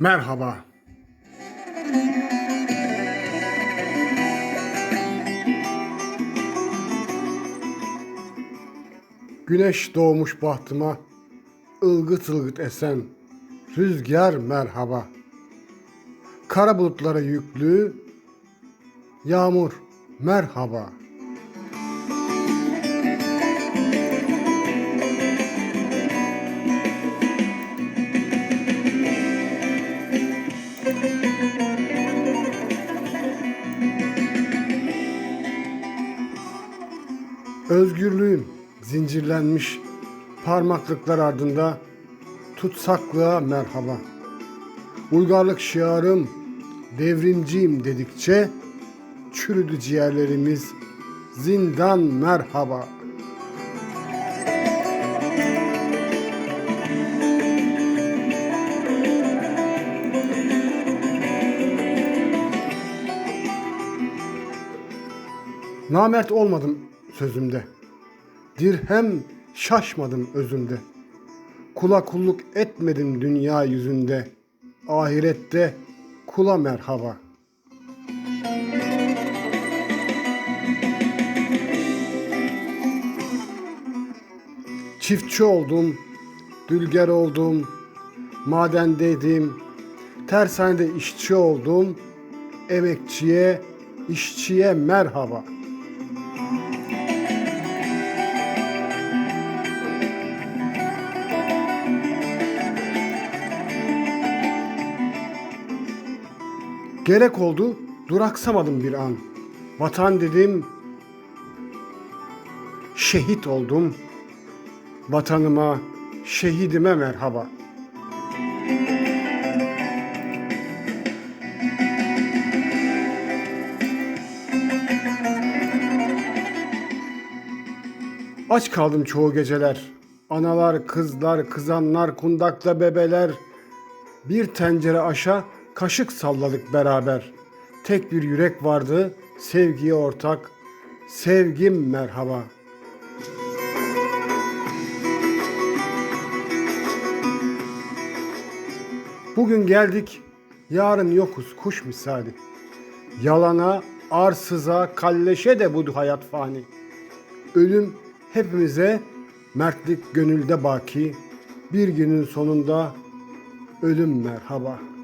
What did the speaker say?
Merhaba. Güneş doğmuş bahtıma, ılgıt ılgıt esen, rüzgar merhaba. Kara bulutlara yüklü, yağmur merhaba. Özgürlüğüm zincirlenmiş parmaklıklar ardında tutsaklığa merhaba. Uygarlık şiarım devrimciyim dedikçe çürüdü ciğerlerimiz zindan merhaba. Namert olmadım sözümde. Dirhem şaşmadım özümde. Kula kulluk etmedim dünya yüzünde. Ahirette kula merhaba. Çiftçi oldum, dülger oldum, madendeydim, tersanede işçi oldum, emekçiye, işçiye merhaba.'' Gerek oldu, duraksamadım bir an. Vatan dedim, şehit oldum. Vatanıma, şehidime merhaba. Aç kaldım çoğu geceler. Analar, kızlar, kızanlar, kundakta bebeler. Bir tencere aşa kaşık salladık beraber. Tek bir yürek vardı, sevgiye ortak. Sevgim merhaba. Bugün geldik, yarın yokuz kuş misali. Yalana, arsıza, kalleşe de bu hayat fani. Ölüm hepimize mertlik gönülde baki. Bir günün sonunda ölüm merhaba.''